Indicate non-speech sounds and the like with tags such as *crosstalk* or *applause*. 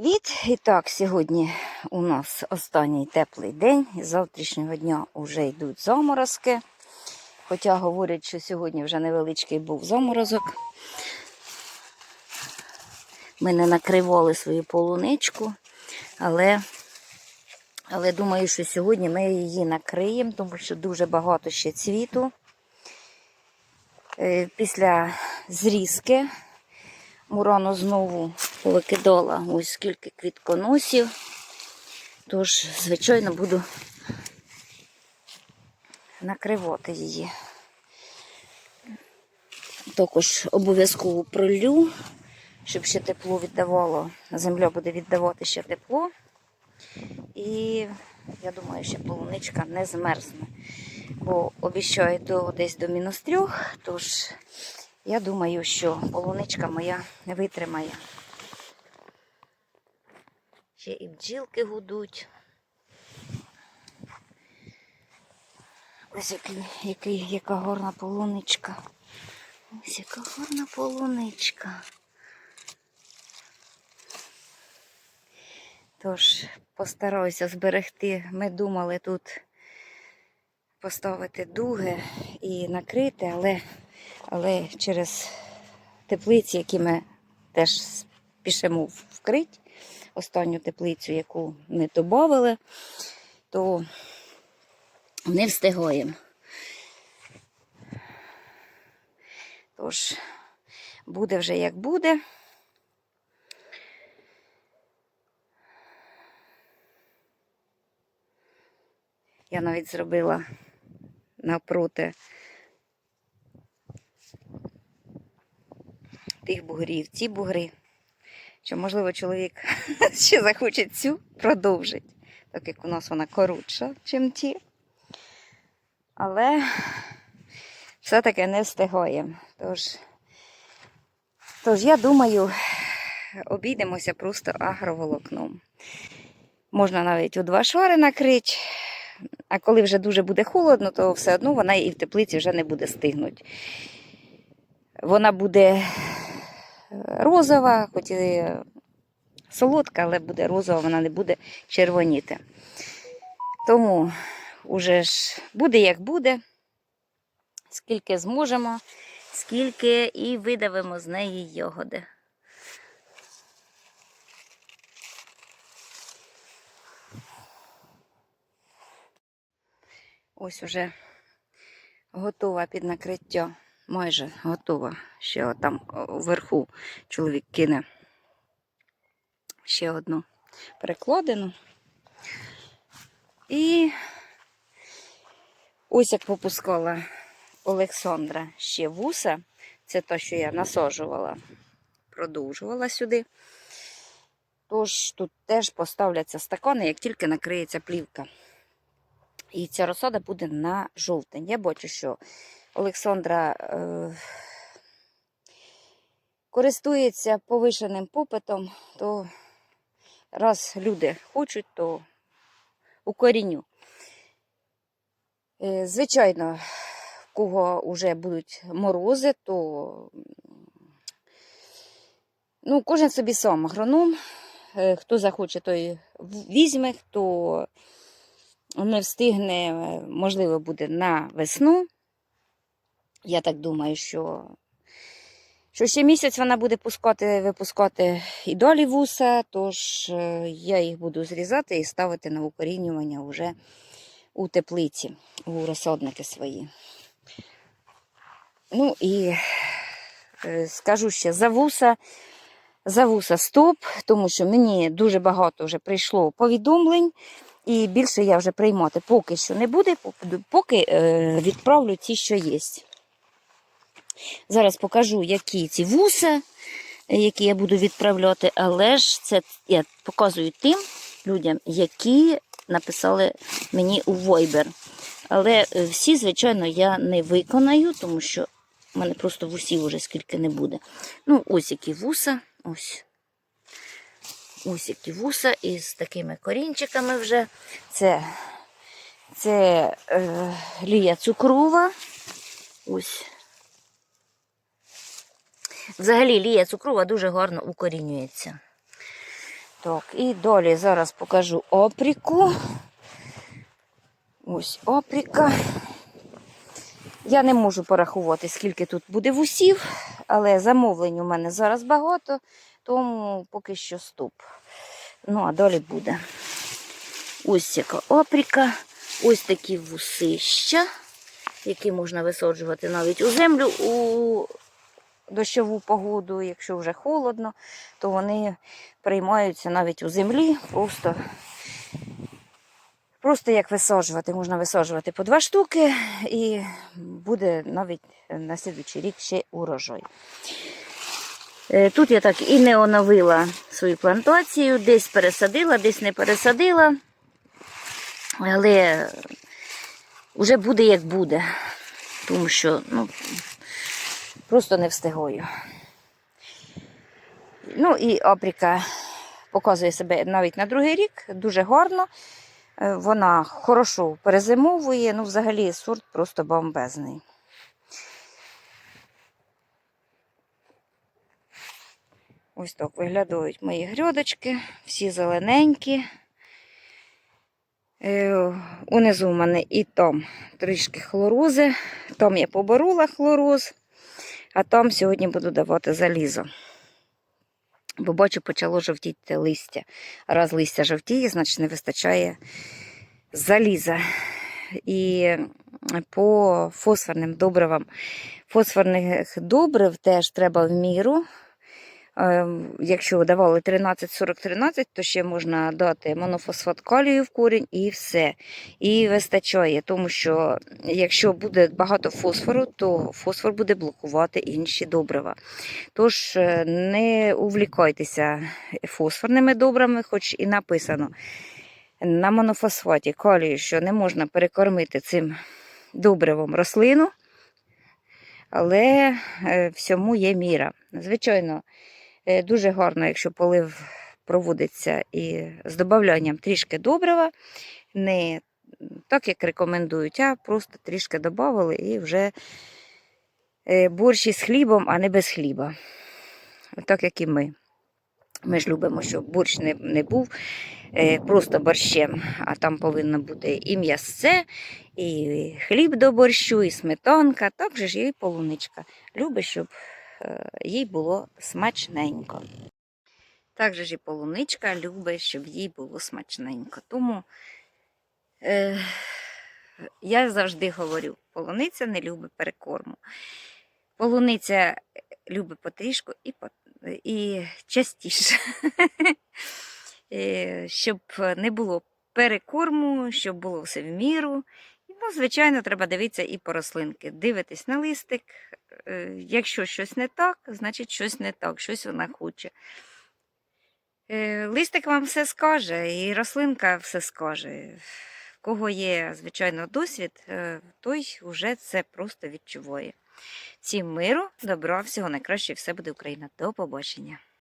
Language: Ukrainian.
Привіт! І так, сьогодні у нас останній теплий день. З завтрашнього дня вже йдуть заморозки. Хоча говорять, що сьогодні вже невеличкий був заморозок. Ми не накривали свою полуничку, але, але думаю, що сьогодні ми її накриємо, тому що дуже багато ще цвіту. Е, Після зрізки Мурано знову повикидала ось скільки квітконосів. Тож, звичайно, буду накривати її. Також обов'язково пролю, щоб ще тепло віддавало. Земля буде віддавати ще тепло. І я думаю, що полуничка не змерзне. Бо обіщаю до десь до мінус трьох, тож я думаю, що полуничка моя витримає. Ще і бджілки гудуть. Ось який, який, яка гарна полуничка. Ось яка гарна полуничка. Тож постараюся зберегти. Ми думали тут поставити дуги і накрити, але але через теплиці, які ми теж спішимо вкрити, останню теплицю, яку ми додали, то не встигаємо. Тож, буде вже як буде. Я навіть зробила навпроти тих бугрів, ці бугри. Що, можливо, чоловік *laughs* ще захоче цю продовжити, так як у нас вона коротша, чим ті. Але все-таки не встигаємо. Тож, тож я думаю, обійдемося просто агроволокном. Можна навіть у два шари накрити, а коли вже дуже буде холодно, то все одно вона і в теплиці вже не буде стигнути. Вона буде розова, хоч і солодка, але буде розова, вона не буде червоніти. Тому уже ж буде як буде, скільки зможемо, скільки і видавимо з неї йогоди. Ось уже готова під накриття майже готова. Ще там вверху чоловік кине ще одну перекладину. І ось як попускала Олександра ще вуса. Це те, що я насаджувала, продовжувала сюди. Тож тут теж поставляться стакани, як тільки накриється плівка. І ця розсада буде на жовтень. Я бачу, що Олександра е, користується повишеним попитом, то раз люди хочуть, то укоріню. Е, звичайно, кого вже будуть морози, то ну, кожен собі сам агроном. Е, Хто захоче, той візьме, хто не встигне, можливо, буде на весну. Я так думаю, що що ще місяць вона буде пускати, випускати і далі вуса, тож е, я їх буду зрізати і ставити на укорінювання вже у теплиці, у розсадники свої. Ну і е, скажу ще за вуса. За вуса стоп, тому що мені дуже багато вже прийшло повідомлень, і більше я вже приймати поки що не буде, поки е, відправлю ті, що є. Зараз покажу, які ці вуса, які я буду відправляти, але ж це я показую тим людям, які написали мені у Viber. Але е, всі, звичайно, я не виконаю, тому що в мене просто вусів вже скільки не буде. Ну, ось які вуса. Ось. Ось які вуса із такими корінчиками вже. Це це е, лія цукрова. Ось. Взагалі лія цукрова дуже гарно укорінюється. Так, і далі зараз покажу опріку. Ось опріка. Я не можу порахувати, скільки тут буде вусів, але замовлень у мене зараз багато, тому поки що стоп. Ну, а далі буде. Ось яка опріка, ось такі вусища, які можна висаджувати навіть у землю у дощову погоду, якщо вже холодно, то вони приймаються навіть у землі, просто, просто як висаджувати. Можна висаджувати по два штуки і буде навіть на слідуючий рік ще урожай. Е, Тут я так і не оновила свою плантацію, десь пересадила, десь не пересадила. Але вже буде як буде, тому що ну, просто не встигаю. Ну і Апріка показує себе навіть на другий рік, дуже гарно. Е, Вона хорошо перезимовує, ну взагалі сорт просто бомбезний. Ось так виглядають мої грядочки, всі зелененькі. Е, Унизу в мене і там трішки хлорози. Там я поборола хлороз, а там сьогодні буду давати залізо. Бо бачу, почало жовтіти листя. Раз листя жовтіє, значить не вистачає заліза. І по фосфорним добривам. Фосфорних добрив теж треба в міру. Е, Якщо давали 13-40-13, то ще можна дати монофосфат калію в корінь і все. І вистачає, тому що якщо буде багато фосфору, то фосфор буде блокувати інші добрива. Тож е, не увлікайтеся фосфорними добрами, хоч і написано на монофосфаті калію, що не можна перекормити цим добривом рослину, але е, всьому є міра. Звичайно, дуже гарно, якщо полив проводиться і з додаванням трішки добрива, не так, як рекомендують, а просто трішки додавали і вже е, борщ із хлібом, а не без хліба. Так, як і ми. Ми ж любимо, щоб борщ не, не був е, просто борщем, а там повинно бути і м'ясце, і хліб до борщу, і сметанка, так же ж і полуничка. Любить, щоб е, їй було смачненько. Так же ж і полуничка любить, щоб їй було смачненько. Тому е, я завжди говорю, полуниця не любить перекорму. Полуниця любить потрішку і, по, і частіше. *laughs* Е, щоб не було перекорму, щоб було все в міру. Ну, звичайно, треба дивитися і по рослинки. Дивитись на листик. Е, Якщо щось не так, значить щось не так, щось вона хоче. Е, Листик вам все скаже, і рослинка все скаже. В кого є, звичайно, досвід, е, той вже це просто відчуває. Всім миру, добра, всього найкраще, і все буде Україна. До побачення.